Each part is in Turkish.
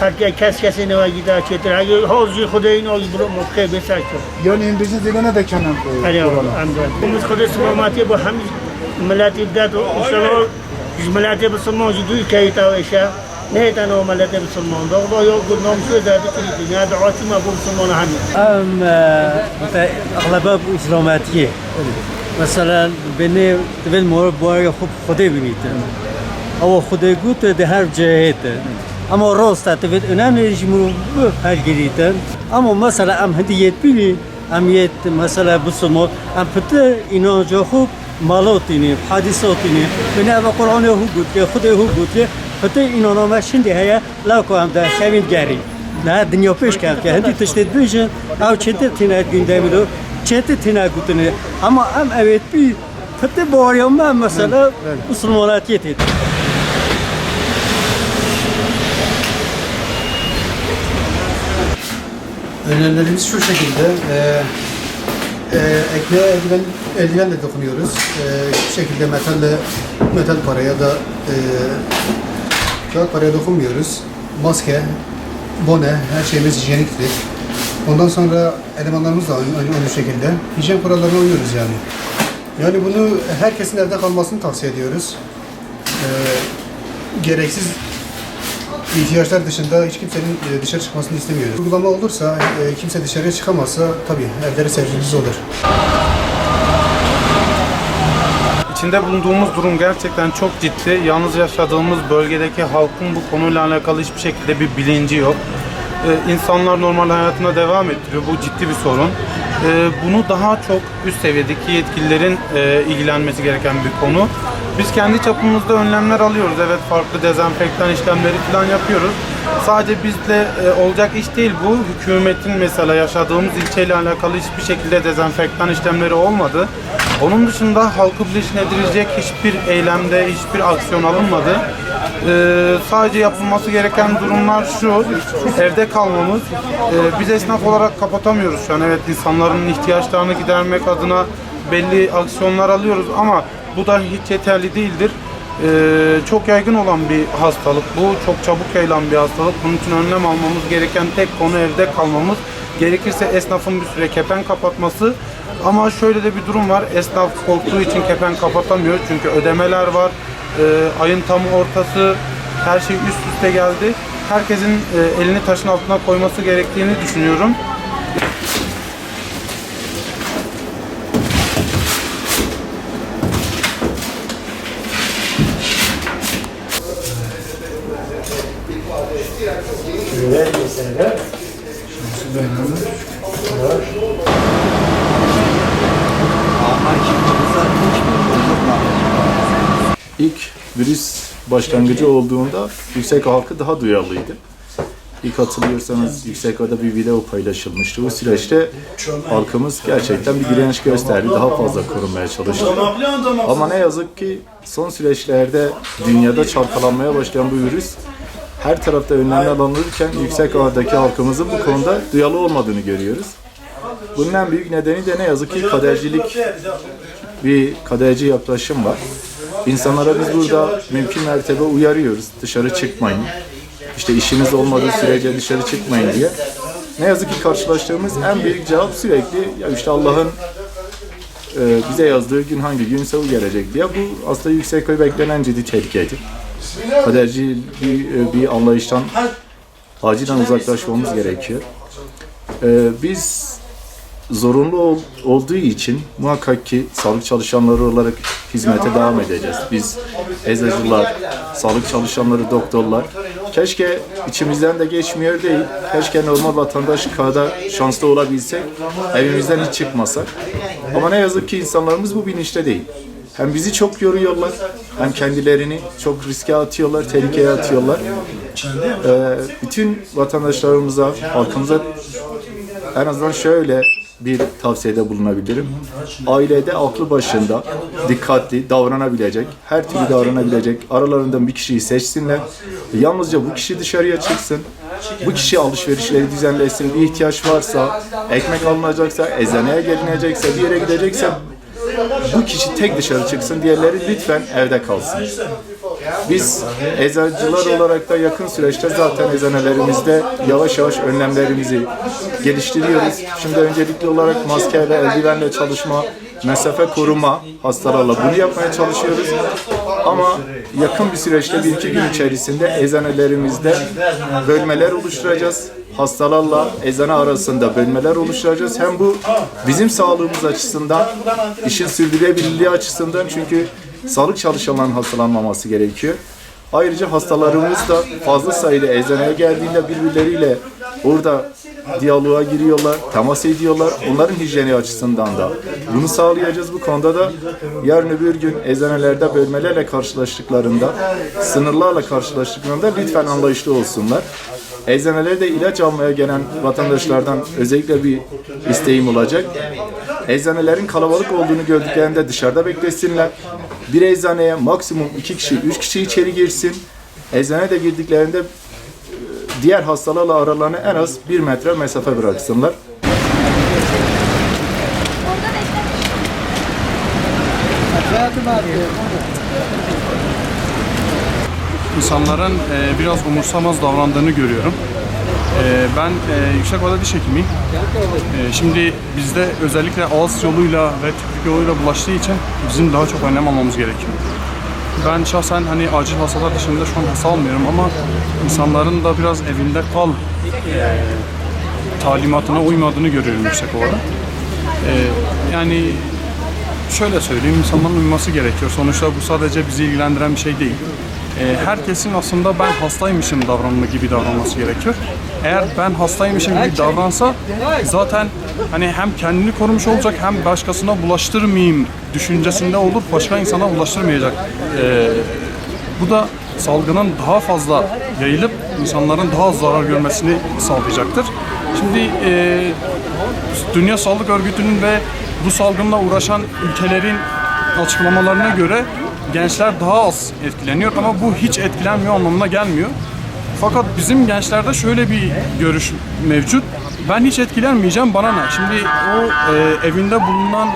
هر کی کس کسی نواگیده چطور اگه حوضی خدا این آگی برو مبخه بسر شد Yani İngilizce diline de kenan koyuyor. هلی آقا امداد امروز خود سلامتی با همین ملت بدت و انشالله ملت بسلمان جدوی که ایتاویشه نه تنها ملت بسلمان دا خدا یا گنام شده داده کلی دنیا دعاتی ما با بسلمان همین ام مثلا اغلب اسلامتیه مثلا بنی دبل مور بار خوب خدا بینید او خدا گوت ده هر جهت اما راست تبید önemli جمهور هر گریتن اما مثلا ام هدیت بینی ام یت مثلا بسمو ام پته اینجا خوب مالاتینی حادثاتینی بنی او قرآن هو گوت خدا هو گوت پته اینا نامه شنده هیا لاکو هم ده سوین گری نه دنیا پیش کرد که هندی تشتید بیشن او چنده تینه gündemi do çete tine gutune ama em evet bir pıtı bağırıyorum ben mesela Müslümanatiyet et. Önerilerimiz şu şekilde. E, e, ekmeğe eldiven, eldivenle dokunuyoruz. E, şu şekilde metalle, metal para ya da e, paraya dokunmuyoruz. Maske, bone, her şeyimiz hijyeniktir. Ondan sonra elemanlarımız da aynı, aynı, aynı şekilde. Hijyen kurallarına uyuyoruz yani. Yani bunu herkesin evde kalmasını tavsiye ediyoruz. E, gereksiz ihtiyaçlar dışında hiç kimsenin e, dışarı çıkmasını istemiyoruz. Uygulama olursa, e, kimse dışarıya çıkamazsa tabii evleri sevgimiz olur. İçinde bulunduğumuz durum gerçekten çok ciddi. Yalnız yaşadığımız bölgedeki halkın bu konuyla alakalı hiçbir şekilde bir bilinci yok. Ee, insanlar normal hayatına devam ettiriyor. Bu ciddi bir sorun. Ee, bunu daha çok üst seviyedeki yetkililerin e, ilgilenmesi gereken bir konu. Biz kendi çapımızda önlemler alıyoruz. Evet farklı dezenfektan işlemleri falan yapıyoruz. Sadece bizle e, olacak iş değil bu. Hükümetin mesela yaşadığımız ilçeyle alakalı hiçbir şekilde dezenfektan işlemleri olmadı. Onun dışında halkı bilinçlendirecek hiçbir eylemde, hiçbir aksiyon alınmadı. Ee, sadece yapılması gereken durumlar şu, evde kalmamız. Ee, biz esnaf olarak kapatamıyoruz şu an. Evet insanların ihtiyaçlarını gidermek adına belli aksiyonlar alıyoruz ama bu da hiç yeterli değildir. Ee, çok yaygın olan bir hastalık bu. Çok çabuk yayılan bir hastalık. Bunun için önlem almamız gereken tek konu evde kalmamız. Gerekirse esnafın bir süre kepen kapatması. Ama şöyle de bir durum var. Esnaf korktuğu için kepen kapatamıyor. Çünkü ödemeler var. Ee, ayın tam ortası. Her şey üst üste geldi. Herkesin e, elini taşın altına koyması gerektiğini düşünüyorum. İlk virüs başlangıcı olduğunda yüksek halkı daha duyarlıydı. İlk hatırlıyorsanız yüksek bir video paylaşılmıştı. Bu süreçte halkımız gerçekten bir direnç gösterdi. Daha fazla korunmaya çalıştı. Ama ne yazık ki son süreçlerde dünyada çalkalanmaya başlayan bu virüs her tarafta önlemler alınırken yüksek ağırdaki halkımızın bu konuda duyarlı olmadığını görüyoruz. Bunun en büyük nedeni de ne yazık ki kadercilik bir kaderci yaklaşım var. İnsanlara biz burada mümkün mertebe uyarıyoruz. Dışarı çıkmayın. İşte işiniz olmadığı sürece dışarı çıkmayın diye. Ne yazık ki karşılaştığımız en büyük cevap sürekli ya işte Allah'ın e, bize yazdığı gün hangi günse o gelecek diye. Bu aslında yüksek ve beklenen ciddi tehlikeydi. Kaderci bir, e, bir anlayıştan acilen uzaklaşmamız gerekiyor. E, biz zorunlu ol- olduğu için muhakkak ki sağlık çalışanları olarak hizmete devam edeceğiz. Biz eczacılar, sağlık çalışanları, doktorlar. Keşke içimizden de geçmiyor değil. Keşke normal vatandaş kadar şanslı olabilsek, evimizden hiç çıkmasak. Ama ne yazık ki insanlarımız bu bilinçte değil. Hem bizi çok yoruyorlar, hem kendilerini çok riske atıyorlar, tehlikeye atıyorlar. Ee, bütün vatandaşlarımıza, halkımıza en azından şöyle bir tavsiyede bulunabilirim. Ailede aklı başında, dikkatli, davranabilecek, her türlü davranabilecek aralarından bir kişiyi seçsinler. Yalnızca bu kişi dışarıya çıksın. Bu kişi alışverişleri düzenlesin. Bir ihtiyaç varsa, ekmek alınacaksa, eczaneye gelinecekse, bir yere gidecekse bu kişi tek dışarı çıksın. Diğerleri lütfen evde kalsın. Biz eczacılar olarak da yakın süreçte zaten eczanelerimizde yavaş yavaş önlemlerimizi geliştiriyoruz. Şimdi öncelikli olarak maske ve eldivenle çalışma, mesafe koruma hastalarla bunu yapmaya çalışıyoruz. Ama yakın bir süreçte bir iki gün içerisinde eczanelerimizde bölmeler oluşturacağız. Hastalarla eczane arasında bölmeler oluşturacağız. Hem bu bizim sağlığımız açısından, işin sürdürülebilirliği açısından çünkü sağlık çalışanlarının hastalanmaması gerekiyor. Ayrıca hastalarımız da fazla sayıda eczaneye geldiğinde birbirleriyle orada diyaloğa giriyorlar, temas ediyorlar. Onların hijyeni açısından da bunu sağlayacağız. Bu konuda da yarın öbür gün eczanelerde bölmelerle karşılaştıklarında, sınırlarla karşılaştıklarında lütfen anlayışlı olsunlar. Eczanelerde ilaç almaya gelen vatandaşlardan özellikle bir isteğim olacak. Eczanelerin kalabalık olduğunu gördüklerinde dışarıda beklesinler. Bir eczaneye maksimum iki kişi, üç kişi içeri girsin. Eczane de girdiklerinde e, diğer hastalarla aralarına en az bir metre mesafe bıraksınlar. insanların e, biraz umursamaz davrandığını görüyorum. E, ben e, yüksek vada diş hekimiyim. E, şimdi bizde özellikle ağız yoluyla ve tükürük yoluyla bulaştığı için bizim daha çok önlem almamız gerekiyor. Ben şahsen hani acil hastalar dışında şu an hasta almıyorum ama insanların da biraz evinde kal e, talimatına uymadığını görüyorum yüksek ovada. E, yani şöyle söyleyeyim, insanların uyması gerekiyor. Sonuçta bu sadece bizi ilgilendiren bir şey değil. Ee, herkesin aslında ben hastaymışım davranımı gibi davranması gerekiyor. Eğer ben hastaymışım gibi davransa zaten hani hem kendini korumuş olacak hem başkasına bulaştırmayayım düşüncesinde olur, başka insana bulaştırmayacak. Ee, bu da salgının daha fazla yayılıp insanların daha az zarar görmesini sağlayacaktır. Şimdi e, Dünya Sağlık Örgütü'nün ve bu salgınla uğraşan ülkelerin açıklamalarına göre gençler daha az etkileniyor ama bu hiç etkilenmiyor anlamına gelmiyor. Fakat bizim gençlerde şöyle bir görüş mevcut. Ben hiç etkilenmeyeceğim bana ne? Şimdi o e, evinde bulunan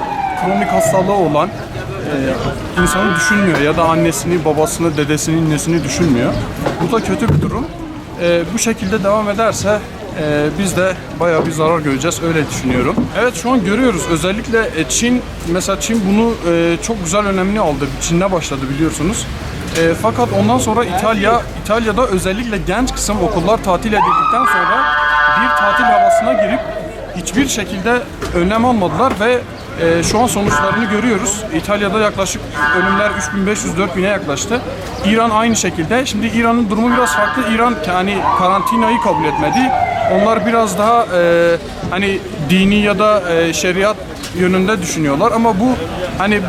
kronik hastalığı olan e, insanı düşünmüyor ya da annesini, babasını, dedesini, nesini düşünmüyor. Bu da kötü bir durum. E, bu şekilde devam ederse e, biz de bayağı bir zarar göreceğiz öyle düşünüyorum. Evet şu an görüyoruz özellikle e, Çin mesela Çin bunu e, çok güzel önemli aldı. Çin'de başladı biliyorsunuz. E, fakat ondan sonra İtalya İtalya'da özellikle genç kısım okullar tatil edildikten sonra bir tatil havasına girip hiçbir şekilde önlem almadılar ve e, şu an sonuçlarını görüyoruz. İtalya'da yaklaşık ölümler 3500-4000'e yaklaştı. İran aynı şekilde. Şimdi İran'ın durumu biraz farklı. İran yani karantinayı kabul etmedi. Onlar biraz daha e, hani dini ya da e, şeriat yönünde düşünüyorlar ama bu hani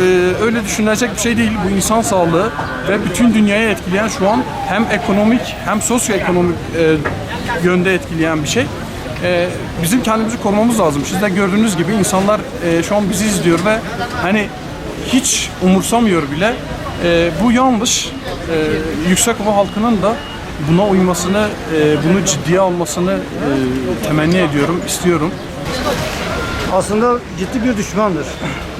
e, öyle düşünülecek bir şey değil. Bu insan sağlığı ve bütün dünyayı etkileyen şu an hem ekonomik hem sosyoekonomik e, yönde etkileyen bir şey. Ee, bizim kendimizi korumamız lazım. Siz de gördüğünüz gibi insanlar e, şu an bizi izliyor ve hani hiç umursamıyor bile. E, bu yanlış. E, Yüksekova halkının da buna uymasını, e, bunu ciddiye almasını e, temenni ediyorum, istiyorum. aslında ciddi bir düşmandır.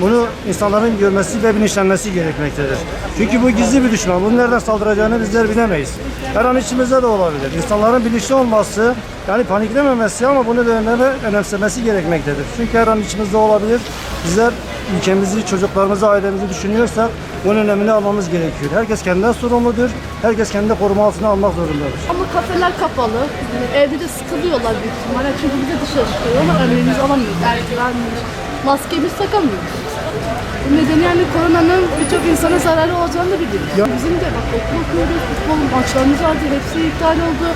Bunu insanların görmesi ve bilinçlenmesi gerekmektedir. Çünkü bu gizli bir düşman. Bunun nereden saldıracağını bizler bilemeyiz. Her an içimizde de olabilir. İnsanların bilinçli olması, yani paniklememesi ama bunu da önleme, önemsemesi gerekmektedir. Çünkü her an içimizde olabilir. Bizler ülkemizi, çocuklarımızı, ailemizi düşünüyorsak bunun önemini almamız gerekiyor. Herkes kendinden sorumludur. Herkes kendi koruma altına almak zorundadır. Ama kafeler kapalı. Evde de sıkılıyorlar büyük ihtimalle. Çünkü bize dışarı çıkıyorlar. Önlemimizi alamıyoruz. Vermiyoruz. Maskemizi takamıyoruz. Bu nedeni yani koronanın birçok insana zararı olacağını da biliyoruz. Bizim de bak okul okuyoruz, futbol maçlarımız vardı, hepsi iptal oldu.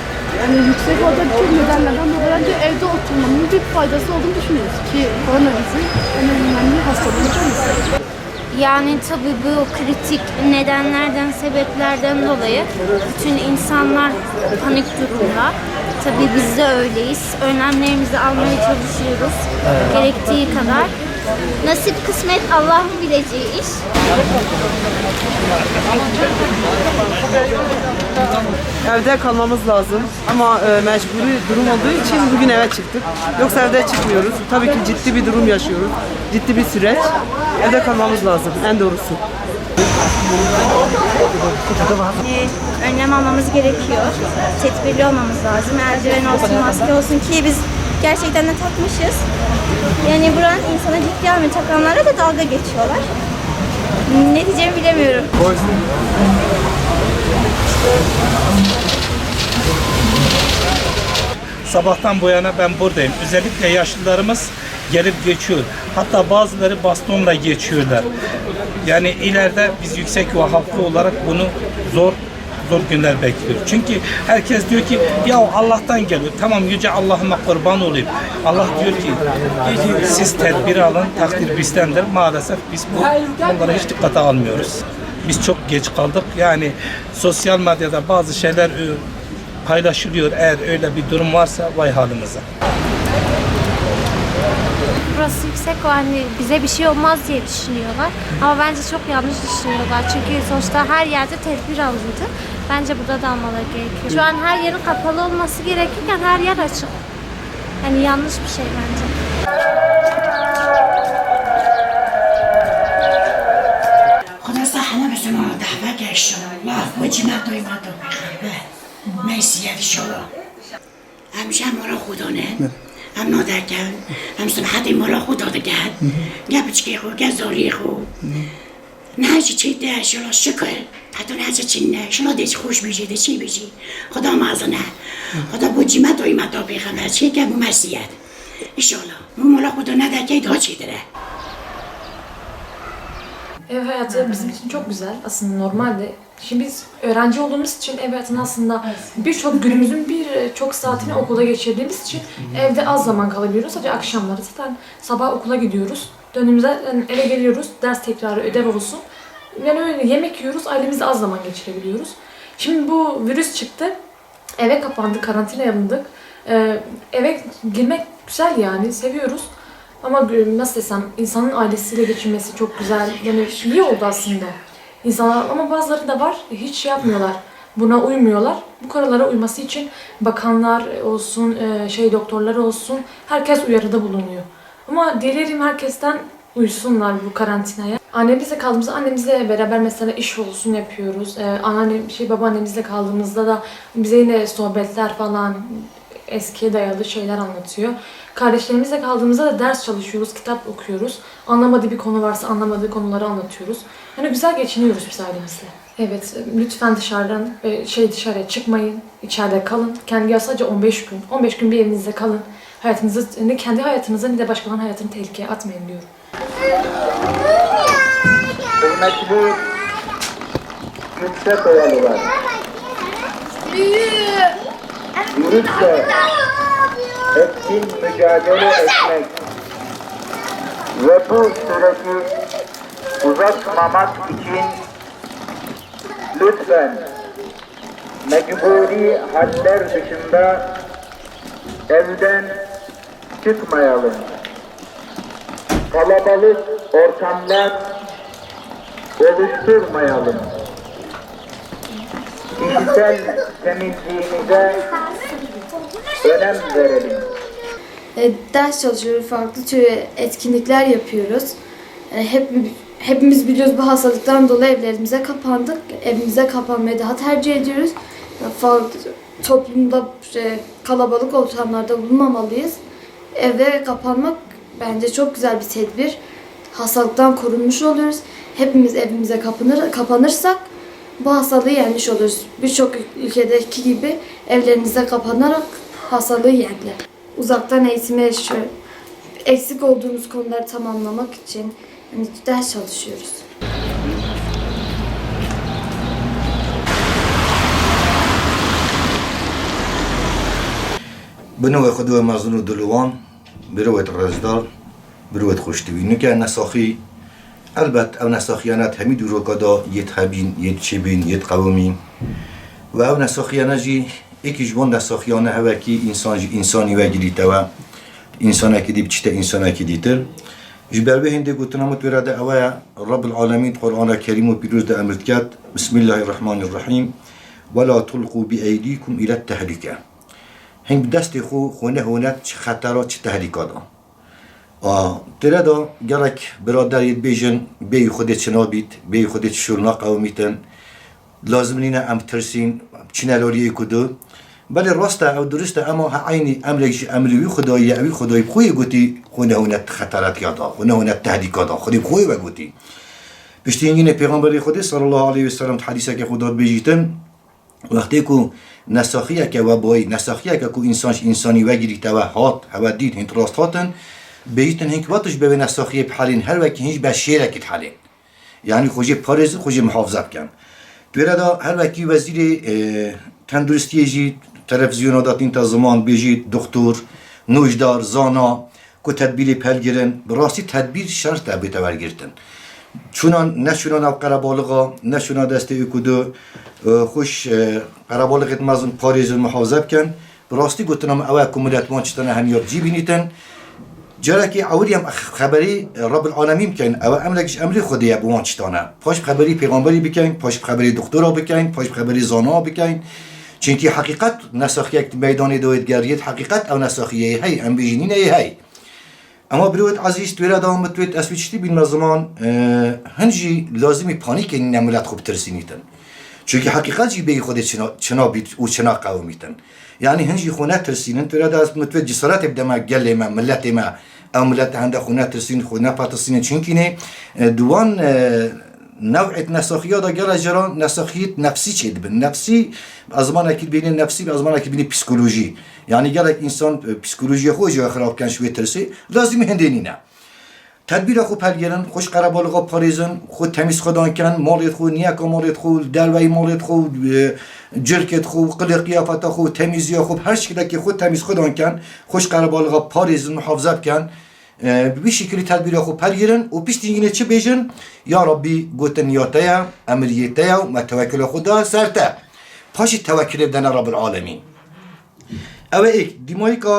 Yani yüksek orada birçok nedenlerden dolayı bence evde oturmanın bir faydası olduğunu düşünüyoruz. Ki korona bizim en önemli hastalığımız. Yani tabii bu kritik nedenlerden, sebeplerden dolayı bütün insanlar panik durumda. Tabii biz de öyleyiz. Önlemlerimizi almaya çalışıyoruz. Gerektiği kadar. Nasip kısmet Allah'ın bileceği iş. Evde kalmamız lazım ama e, mecburi durum olduğu için bugün eve çıktık. Yoksa evde çıkmıyoruz. Tabii ki ciddi bir durum yaşıyoruz. Ciddi bir süreç. Evde kalmamız lazım en doğrusu. Önlem almamız gerekiyor. Tedbirli olmamız lazım. Eldiven olsun, maske olsun ki biz gerçekten de takmışız. Yani buranın insana ciddi almıyor. Takanlara da dalga geçiyorlar. Ne diyeceğimi bilemiyorum. Sabahtan bu yana ben buradayım. Özellikle yaşlılarımız gelip geçiyor. Hatta bazıları bastonla geçiyorlar. Yani ileride biz yüksek ve halkı olarak bunu zor zor günler bekliyor. Çünkü herkes diyor ki ya Allah'tan geliyor. Tamam yüce Allah'ıma kurban olayım. Allah diyor ki siz tedbir alın, takdir bizdendir. Maalesef biz bu onlara hiç dikkate almıyoruz. Biz çok geç kaldık. Yani sosyal medyada bazı şeyler e, paylaşılıyor. Eğer öyle bir durum varsa vay halimize Burası yüksek o hani bize bir şey olmaz diye düşünüyorlar. Ama bence çok yanlış düşünüyorlar. Çünkü sonuçta her yerde tedbir alındı. Bence burada da almaları gerekiyor. Şu an her yerin kapalı olması gerekirken her yer açık. Yani yanlış bir şey bence. خدا صحنه به شما دعوه که انشاءالله و جمعت و ایمت و بخیره مرسی انشاءالله همیشه هم مادر کن هم سمحت مولا خود داده کرد. گه بچکی خو گه زاری خو. نه هرچی چی ده شلا شکر. حتی نه هرچی چی نه. شما دیش خوش بیجی ده چی بیجی. خدا معزنه خدا بود جیمت و ایمت و چیکه چی که بو مسیحیت. مو مولا خدا نده که ده چی داره. Ev hayatı bizim için çok güzel. Aslında normalde. Şimdi biz öğrenci olduğumuz için ev hayatını aslında birçok günümüzün bir çok saatini okulda geçirdiğimiz için evde az zaman kalabiliyoruz. Sadece akşamları zaten sabah okula gidiyoruz. Dönümüzde yani eve geliyoruz. Ders tekrarı, ödev olsun. Yani öyle yemek yiyoruz. Ailemizle az zaman geçirebiliyoruz. Şimdi bu virüs çıktı. Eve kapandık, karantina alındık. Ee, eve girmek güzel yani, seviyoruz. Ama nasıl desem, insanın ailesiyle geçirmesi çok güzel. Yani iyi oldu aslında. İnsanlar ama bazıları da var, hiç şey yapmıyorlar. Buna uymuyorlar. Bu kararlara uyması için bakanlar olsun, e, şey doktorlar olsun, herkes uyarıda bulunuyor. Ama dilerim herkesten uysunlar bu karantinaya. Annemizle kaldığımızda annemizle beraber mesela iş olsun yapıyoruz. Ee, anneannem, şey babaannemizle kaldığımızda da bize yine sohbetler falan eskiye dayalı şeyler anlatıyor. Kardeşlerimizle kaldığımızda da ders çalışıyoruz, kitap okuyoruz. Anlamadığı bir konu varsa anlamadığı konuları anlatıyoruz. Yani güzel geçiniyoruz biz ailemizle. Evet, lütfen dışarıdan e, şey dışarıya çıkmayın. içeride kalın. Kendi ya sadece 15 gün. 15 gün bir evinizde kalın. Hayatınızı, ne kendi hayatınızı ne de başkalarının hayatını tehlikeye atmayın diyorum. Kıymetli yüksek oyalılar. Virüsle etkin mücadele etmek ve bu süreci uzatmamak için lütfen mecburi haller dışında evden çıkmayalım. Kalabalık ortamlar oluşturmayalım. Kişisel temizliğimize önem verelim. E, ders çalışıyoruz, farklı tür etkinlikler yapıyoruz. E, hep hepimiz biliyoruz bu hastalıktan dolayı evlerimize kapandık. Evimize kapanmayı daha tercih ediyoruz. E, farklı toplumda e, kalabalık ortamlarda bulunmamalıyız. Eve kapanmak bence çok güzel bir tedbir. Hastalıktan korunmuş oluyoruz. Hepimiz evimize kapanır, kapanırsak bu hastalığı yenmiş oluruz. Birçok ülkedeki gibi evlerinize kapanarak hastalığı yendiler. Uzaktan eğitime şu eksik olduğumuz konuları tamamlamak için yani ders çalışıyoruz. بنو خدوه مزنو دلوان بروت رزدار بروت خوشتوی نکه نساخی البت او نساخیانت همی دورو کدا یت هبین یت چبین یت قومین. و او نساخیانه جی ایکی جوان نساخیانه هوا کی انسان انسانی و گلیته و انسان اکی دی بچته انسان اکی دیتر. جبر به هنده گوتنا متوراده اوه. رب العالمین قرآن کریم و پیروز ده امرت کرد. بسم الله الرحمن الرحیم. ولا تلقوا بأيديكم إلى التهلكة هنگ دست خو خونه هونت چه خطرات چه تهلیکات تره دا گرک برادری بیجن بی خودت چنا بیت بی خودت شورنا قومیتن. لازم نینه ام ترسین چینه لاری کدو. بلی راسته او درسته اما عینی امریش امروی خدایی اوی خدای خوی گوتی خونه اونت خطرات یادا خونه اونت تهدید یادا خودی خوی و گوتی. پشتی اینگینه پیغمبر خود صلی الله علیه و سلم حدیثه که خدا بجیتن وقتی که نساخیه که و بای نساخیه که کو انسانش انسانی وگیری و هات هوا دید هند راست هاتن بجیتن هنک وقتش به نساخیه بحالین هر وکی هیچ به شیره کت حالین یعنی خوشی پارز خوشی محافظت کن دوره دا هر وکی وزیر اه، تندرستی جی تلفزیون داتین تا زمان بجید دکتر نوجدار زانا کو تدبیر پل گیرن براستی تدبیر شرط تا بیتا ورگیرتن چونان نه چونان او قربالغا نه چونان دست کدو خوش اه، قربالغت مازن پاریز محافظه کن براستی گوتنم اوه کمولت وان چتنه همیار جی بینیتن جرکی اولی هم خبری رب العالمین کن او امرکش امری خودی بوان چتانه پاش خبری پیغمبری بکن پاش خبری دکترا بکن پاش خبری زانا بکن. چونکی حقیقت نساخی یک میدان دویدگریت حقیقت او نساخیه هی ام بیجینین هی. اما بروت عزیز توی دام بتویت اسویچتی بین زمان هنجی لازمی پانیک این نمولت خوب ترسینیتن. چونکه حقیقت جی بی خودت چنا چنا بیت او چنا قومیتن یعنی هنجی خونه ترسینن توی داست متویت جسارت بدما گله ما ملت ما او ملت هنده خونه ترسین خونه پاتسین چونکی نه دوان نوعیت نساخیات دا گره جران نساخیت نفسی چید بن نفسی از زمان اکید بین نفسی از زمان اکید بین پسیکولوژی یعنی گره انسان پسیکولوژی خوش یا خراب کن شوی ترسی لازم هندینی نه تدبیر خو پلگیرن خوش قربالغا پاریزن خو تمیز خدا کن مالیت خو نیکا مالیت خو دلوی مالیت خو جرکت خو قلی قیافت خو تمیزی خو هر شکل که خو تمیز خدا کن خوش قربالغا پاریزن محافظت کن بی شکلی تدبیر خو پلگیرن. و پیش دیگه چه یا ربی گوتن یاتای امریتای و متوکل خدا سرتا پاش توکل دن رب العالمین. اوه ایک دیمایی که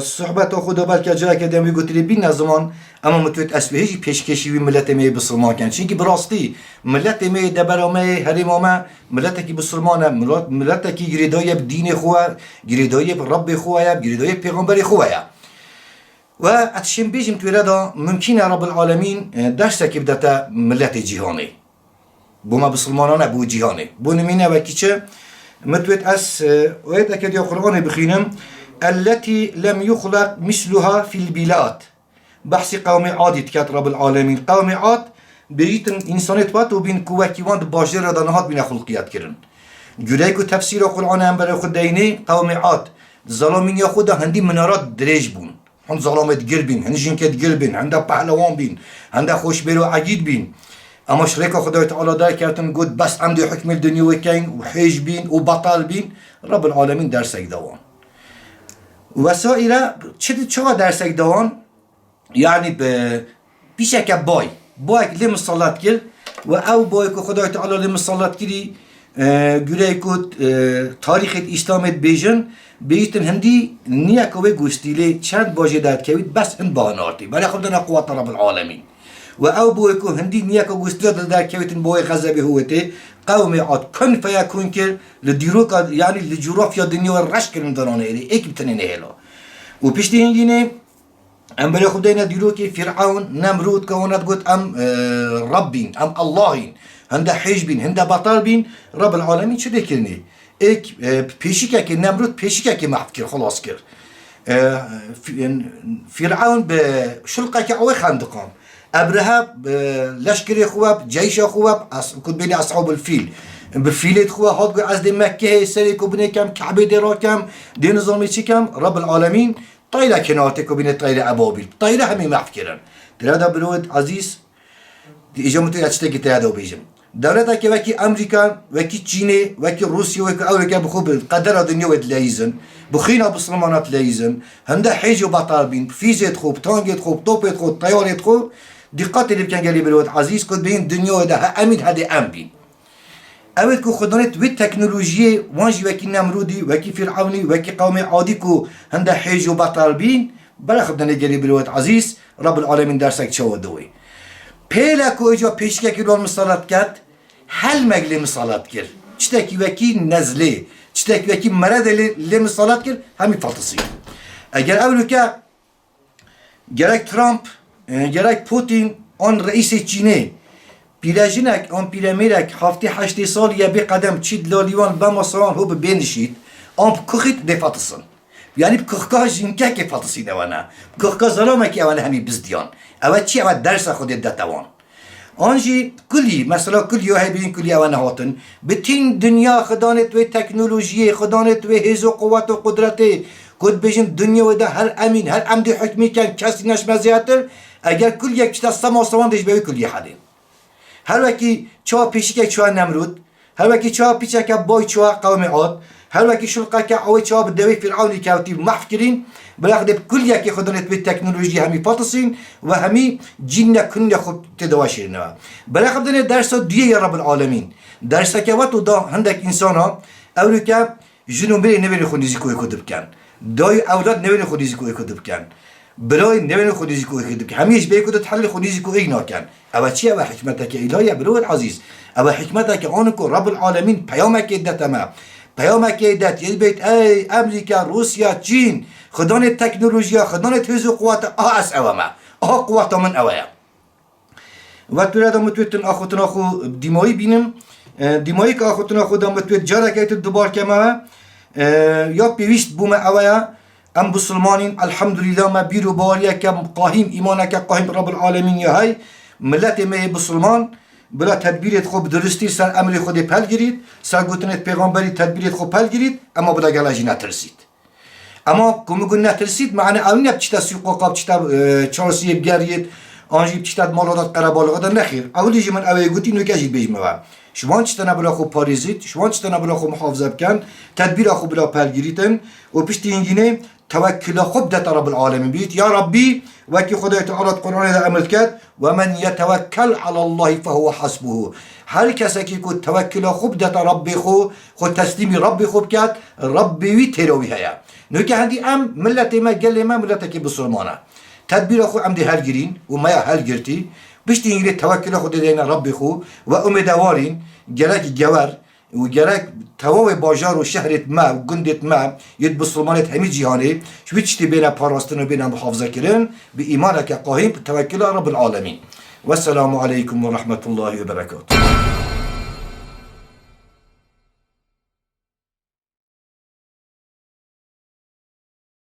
صحبت خدا بلکه جرا که گوتری بین ازمان اما متوت اسبه هیچ پیشکشی وی ملت می بسرمان کن چونکی براستی ملت می دبرامه هریم آمه ملت کی بسرمانه ملت, ملت کی گریدای دین خواه گریدای رب خواه گریدای پیغمبر خواه و اتشم بیجم توی دا ممکنه رب العالمین درسته که بدتا ملت جهانی بوما بسلمانانه بو جهانی بو نمینه وکی چه متوت اس ويت اكد يا قرآن بخينم التي لم يخلق مثلها في البلاد بحث قوم عاد کت رب العالمین. قوم عاد بیتن انسانیت وقت و بین کوکی کیوان باجر را دانهات بین خلقیات کرن. جوری که تفسیر قرآن هم برای خود دینه قوم عاد ظلامین یا خود هندی منارات دریج بون. هند ظلامت گر بین هند جنکت گر بین هنده پهلوان بین هنده خوشبیر و عجید بین. اما شرک خدای تعالی در کردن گود بس عمدی حکم دنیا و کین و حیج بین و بطل بین. رب العالمین درسک دوان وسائل چه چه درسک دوان یعنی به پیشک بای بای لم صلات کرد و او بای که خدای تعالی لم صلات کردی گوره کد تاریخ اسلامت بیجن بیتن هندی نیا کوه گوستیله چند باجه داد کوید بس هند بانارتی برای خود دنا قوات رب العالمین و او بوی کو هندی نیا کو گوستیله داد کویتن بوی غضب هوته قوم عاد کن فیکون کر لدیرو کا یعنی لجغرافیا دنیا رش کردن دانانه ایلی ایک بتنه نهلا و پیش هندینه ام برای خود دینا دیرو که فرعون نمرود که اوند گفت ام ربین ام اللهین هنده حجبین هنده بطل بین رب العالمین چه دکرنی ایک پیشی که نمرود پیشی که محف کرد خلاص کرد فرعون به شلقه که اوه خندقان ابرهه لشکری خواب جیش خواب کد بین اصحاب الفیل بفیلت خواه هاد گو از دی مکه سری کو بینه کم کعبه دی را کم دی نظامی چی کم رب العالمین طایره کنارته کو بینه طایره ابابیل طایره همه محف کردن دیره دا بلود عزیز دی اجامتو اچته که تیاده بیجم دولتا که وکی امریکا وکی چینه وکی روسیه وکی امریکا بخو قدر دنیا ود لیزن بخینا بسلمانات لیزن هنده حیج و بطال بین فیزت خوب تانگت خوب توپت خوب طیارت خوب دقت اللي كان قال لي بالوقت عزيز كنت بين دنيا ده امد هذا ام بين اوت كو خدانت وي تكنولوژي وانجي وكي نمرودي وكي فرعوني وكي قوم عادي كو هنده حيج وبطل بين بلا خدنا قال لي بالوقت عزيز رب العالمين درسك شو دوي پیلا کو اجا پیشکه که رول مسالات کرد هل مگلی مسالات کرد چتکی وکی نزله چتکی وکی مرد لی مسالات کرد همی فالتسی اگر اولو که gerek Trump e, gerek Putin on reis Çin'e پیرژینک آن پیرمیرک هفته هشت سال یا به قدم چی لالیوان با مسان هو بینشید آن کخیت دفاتسن یعنی کخکا جنکه که فاتسی نوانا کخکا ظلامه که اوان همی بزدیان اول چی اول درس خود دتوان آنجی کلی مثلا کلی های بین کلی اوان هاتن بتین دنیا خدانت و تکنولوژی خدانت و هیز و قوت و قدرت کد بجن دنیا و ده هر امین هر عمد حکمی کن کسی نش مزیاتر اگر کل یک چتا سما سوان دش به کلی حدیم هر وکی چوا پیشی که چوا نمرود هر وکی چوا پیچه که بای چوا قوم عاد هر وکی شلقه که اوی چوا بدوی فرعونی که اوتی محف کرین بلاخ دب کل یکی خدانت به تکنولوژی همی پاتسین و همی جن کن خود تدواشین نوا بلاخ بدن درس دیه یا رب العالمین درس که وقت دا هندک انسان ها اولو که جنو بری نبری خونیزی کوی کدب کن دای اولاد نبری خونیزی کوی کدب کن برای نبین خودیزی کو خدب که همیش به کدت حل خودیزی کو ایگنور کن اما چی اما حکمت که الهی برو عزیز اما حکمت که آن کو رب العالمین پیام که دت ما پیام که دت یه بیت ای امریکا روسیا چین خدان تکنولوژیا خدان تیز و قوت آه اس اوما آه قوت من اویا و تو را دم تویتن آخوتن آخو دیمایی بینم دیمایی که آخوتن آخو دم تویت جارا که تو دوبار کما یا پیوست بوم اویا ام بسلمانین الحمدلله ما بیرو باریه که قاهیم ایمانه که قاهیم رب العالمین یا های ملت ما بسلمان بلا تدبیرت خوب درستی سر امر خود پل گیرید سر گوتنت پیغمبری تدبیرت خوب پل گیرید اما بلا گلاجی نترسید اما کمی گون نترسید معنی اون نب چتا سوق قاب چتا چارسی بگرید آنجی چتا مالادات قربالغا دا نخیر اولی جی من اوی گوتی نو کجی بیجم و شما چتا نبلا خوب پاریزید شما چتا نبلا خوب محافظه بکن تدبیر خوب بلا پل گیریدن و پشت توكل خود رب العالمين. بيت يا ربي وكي خدای تعالی قرآن هذا أمر کرد و من یتوکل الله فهو حسبه. هل كسكي كنت توكل توکل ربي خو خو تسلیم ربي خو کرد ربي وی تروی نوكي نو أم ملت ما قال ما ملت کی بسرمانه تدبیر خو أم دی هل گرین و ما هل گرتی بشتی انگلی توکل خود دین رب خو و امدوارین گلک جوار و gerek تمام باجار و شهرت ما و گندت ما ید بسلمانت همی جهانی شوی چتی بین پاراستن و بین محافظه کرن به ایمان که قاهیم توکل رب العالمین و السلام علیکم و رحمت الله و برکاته